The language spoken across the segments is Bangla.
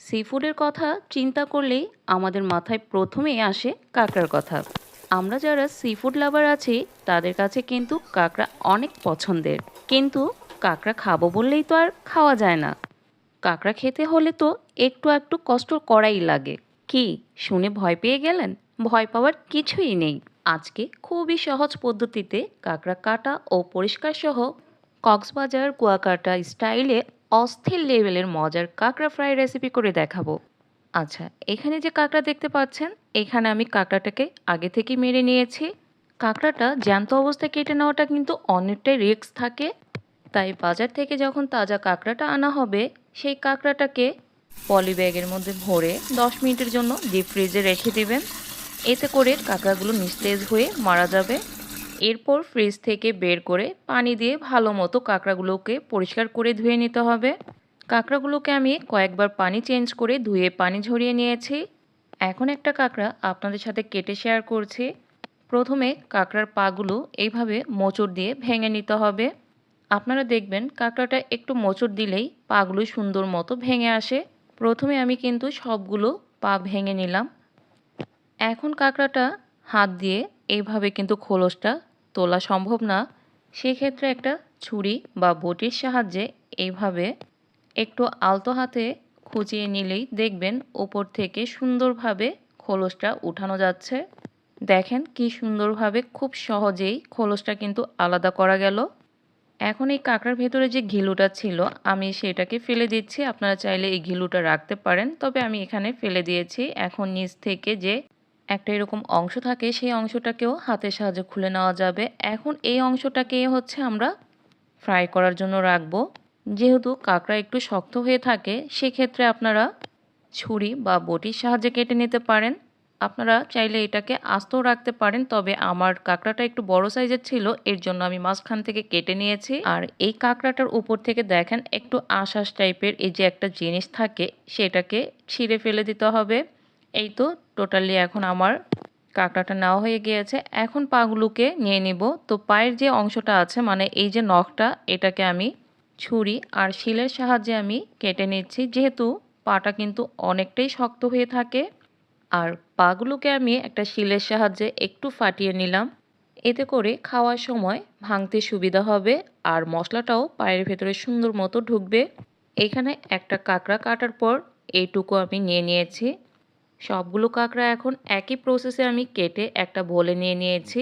সি ফুডের কথা চিন্তা করলেই আমাদের মাথায় প্রথমেই আসে কাঁকড়ার কথা। আমরা যারা সি ফুড লাভার আছি, তাদের কাছে কিন্তু কাঁকড়া অনেক পছন্দের। কিন্তু কাঁকড়া খাব বললেই তো আর খাওয়া যায় না। কাঁকড়া খেতে হলে তো একটু একটু কষ্ট করাই লাগে। কি, শুনে ভয় পেয়ে গেলেন? ভয় পাওয়ার কিছুই নেই। আজকে খুবই সহজ পদ্ধতিতে কাঁকড়া কাটা ও পরিষ্কার সহ কক্সবাজার, কুয়াকাটা স্টাইলে অস্থির লেভেলের মজার কাঁকড়া ফ্রাই রেসিপি করে দেখাবো। আচ্ছা এখানে যে কাঁকড়া দেখতে পাচ্ছেন, এখানে আমি কাঁকড়াটাকে আগে থেকে মেরে নিয়েছি। কাঁকড়াটা জ্যান্ত অবস্থায় কেটে নেওয়াটা কিন্তু অনেকটাই রিস্ক থাকে। তাই বাজার থেকে যখন তাজা কাঁকড়াটা আনা হবে, সেই কাঁকড়াটাকে পলি ব্যাগের মধ্যে ভরে দশ মিনিটের জন্য ডিপ ফ্রিজে রেখে দিবেন। এতে করে কাঁকড়াগুলো নিস্তেজ হয়ে মারা যাবে। এরপর ফ্রিজ থেকে বের করে পানি দিয়ে ভালো মতো কাঁকড়াগুলোকে পরিষ্কার করে ধুয়ে নিতে হবে। কাঁকড়াগুলোকে আমি কয়েকবার পানি চেঞ্জ করে ধুয়ে পানি ঝরিয়ে নিয়েছি। এখন একটা কাঁকড়া আপনাদের সাথে কেটে শেয়ার করছি। প্রথমে কাঁকড়ার পাগুলো এইভাবে মোচড় দিয়ে ভেঙে নিতে হবে। আপনারা দেখবেন কাঁকড়াটা একটু মোচড় দিলেই পাগুলো সুন্দর মতো ভেঙে আসে। প্রথমে আমি কিন্তু সবগুলো পা ভেঙে নিলাম। এখন কাঁকড়াটা হাত দিয়ে এইভাবে কিন্তু খোলসটা তোলা সম্ভব না। সেক্ষেত্রে একটা ছুরি বা বটির সাহায্যে এইভাবে একটু আলতো হাতে খুঁচিয়ে নিলেই দেখবেন ওপর থেকে সুন্দরভাবে খোলসটা উঠানো যাচ্ছে। দেখেন কি সুন্দরভাবে খুব সহজেই খোলসটা কিন্তু আলাদা করা গেল। এখন এই কাঁকড়ার ভেতরে যে ঘিলুটা ছিল, আমি সেটাকে ফেলে দিচ্ছি। আপনারা চাইলে এই ঘিলুটা রাখতে পারেন, তবে আমি এখানে ফেলে দিয়েছি। এখন নিচ থেকে যে একটা এরকম অংশ থাকে, সেই অংশটাকেও হাতের সাহায্যে খুলে নেওয়া যাবে। এখন এই অংশটাকে হচ্ছে আমরা ফ্রাই করার জন্য রাখব। যেহেতু কাঁকড়া একটু শক্ত হয়ে থাকে, সেক্ষেত্রে আপনারা ছুরি বা বটির সাহায্যে কেটে নিতে পারেন। আপনারা চাইলে এটাকে আস্তও রাখতে পারেন, তবে আমার কাঁকড়াটা একটু বড় সাইজের ছিল, এর জন্য আমি মাঝখান থেকে কেটে নিয়েছি। আর এই কাঁকড়াটার উপর থেকে দেখেন, একটু আশাস টাইপের এই যে একটা জিনিস থাকে, সেটাকে ছিঁড়ে ফেলে দিতে হবে। এই তো টোটালি এখন আমার কাঁকড়াটা নেওয়া হয়ে গিয়েছে। এখন পাগুলোকে নিয়ে নিব। তো পায়ের যে অংশটা আছে মানে এই যে নখটা, এটাকে আমি ছুরি আর শিলের সাহায্যে আমি কেটে নিচ্ছি। যেহেতু পাটা কিন্তু অনেকটাই শক্ত হয়ে থাকে, আর পাগুলোকে আমি একটা শিলের সাহায্যে একটু ফাটিয়ে নিলাম। এতে করে খাওয়ার সময় ভাঙতে সুবিধা হবে আর মশলাটাও পায়ের ভেতরে সুন্দর মতো ঢুকবে। এখানে একটা কাঁকড়া কাটার পর এইটুকু আমি নিয়ে নিয়েছি। সবগুলো কাঁকড়া এখন একই প্রসেসে আমি কেটে একটা বলে নিয়ে নিয়েছি।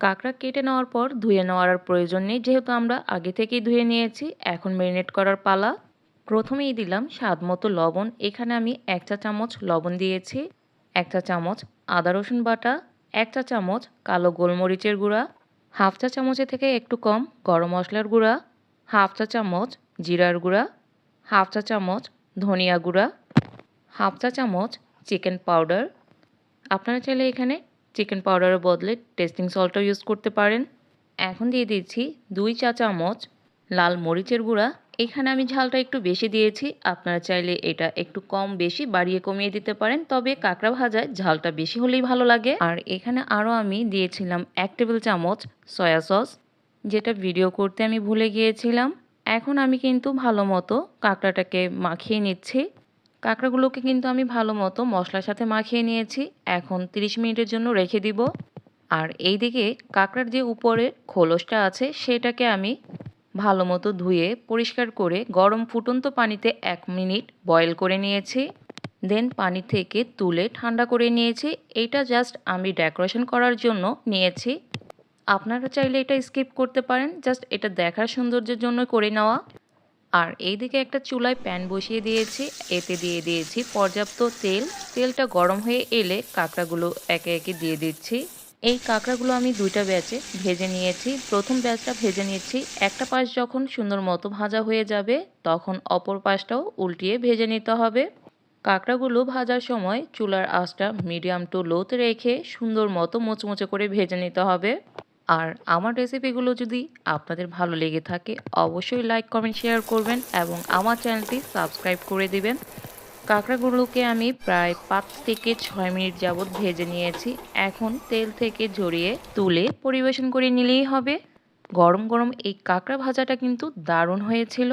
কাঁকড়া কেটে নেওয়ার পর ধুয়ে নেওয়ার আর প্রয়োজন নেই, যেহেতু আমরা আগে থেকেই ধুয়ে নিয়েছি, এখন ম্যারিনেট করার পালা। প্রথমেই দিলাম স্বাদ মতো লবণ, এখানে আমি এক চা চামচ লবণ দিয়েছি, এক চা চামচ আদা রসুন বাটা, এক চা চামচ কালো গোলমরিচের গুঁড়া, হাফ চা চামচের থেকে একটু কম গরম মশলার গুঁড়া, হাফ চা চামচ জিরার গুঁড়া, হাফ চা চামচ ধনিয়া গুঁড়া, হাফ চা চামচ চিকেন পাউডার। আপনারা চাইলে এখানে চিকেন পাউডারের বদলে টেস্টিং সল্টও ইউজ করতে পারেন। এখন দিয়ে দিচ্ছি দুই চা চামচ লাল মরিচের গুঁড়া। এখানে আমি ঝালটা একটু বেশি দিয়েছি। আপনারা চাইলে এটা একটু কম বেশি বাড়িয়ে কমিয়ে দিতে পারেন। তবে কাঁকড়া ভাজায় ঝালটা বেশি হলেই ভালো লাগে। আর এখানে আরও আমি দিয়েছিলাম এক টেবিল চামচ সয়া সস, যেটা ভিডিও করতে আমি ভুলে গিয়েছিলাম। এখন আমি কিন্তু ভালো মতো কাঁকড়াটাকে মাখিয়ে নিচ্ছি। কাঁকড়াগুলোকে কিন্তু আমি ভালো মতো মশলার সাথে মাখিয়ে নিয়েছি। এখন 30 মিনিটের জন্য রেখে দিব। আর এই দিকে কাঁকড়ার যে উপরে খোলসটা আছে, সেটাকে আমি ভালো মতো ধুয়ে পরিষ্কার করে গরম ফুটন্ত পানিতে এক মিনিট বয়েল করে নিয়েছি। দেন পানি থেকে তুলে ঠান্ডা করে নিয়েছি। এটা জাস্ট আমি ডেকোরেশন করার জন্য নিয়েছি। আপনারা চাইলে এটা স্কিপ করতে পারেন। জাস্ট এটা দেখার সৌন্দর্যের জন্য করে নেওয়া। আর এইদিকে একটা চুলায় প্যান বসিয়ে দিয়েছি, এতে দিয়ে দিয়েছি পর্যাপ্ত তেল। তেলটা গরম হয়ে এলে কাঁকড়াগুলো একে একে দিয়ে দিচ্ছি। এই কাঁকড়াগুলো আমি দুইটা ব্যাচে ভেজে নিয়েছি। প্রথম ব্যাচটা ভেজে নিচ্ছি। একটা পাশ যখন সুন্দর মতো ভাজা হয়ে যাবে, তখন অপর পাশটাও উল্টিয়ে ভেজে নিতে হবে। কাঁকড়াগুলো ভাজার সময় চুলার আঁচটা মিডিয়াম টু লোতে রেখে সুন্দর মতো মোচমোচে করে ভেজে নিতে হবে। আর আমার রেসিপিগুলো যদি আপনাদের ভালো লেগে থাকে, অবশ্যই লাইক কমেন্ট শেয়ার করবেন এবং আমার চ্যানেলটি সাবস্ক্রাইব করে দেবেন। কাঁকড়াগুলোকে আমি প্রায় পাঁচ থেকে ছয় মিনিট যাবৎ ভেজে নিয়েছি। এখন তেল থেকে ঝরিয়ে তুলে পরিবেশন করে নিলেই হবে। গরম গরম এই কাঁকড়া ভাজাটা কিন্তু দারুণ হয়েছিল।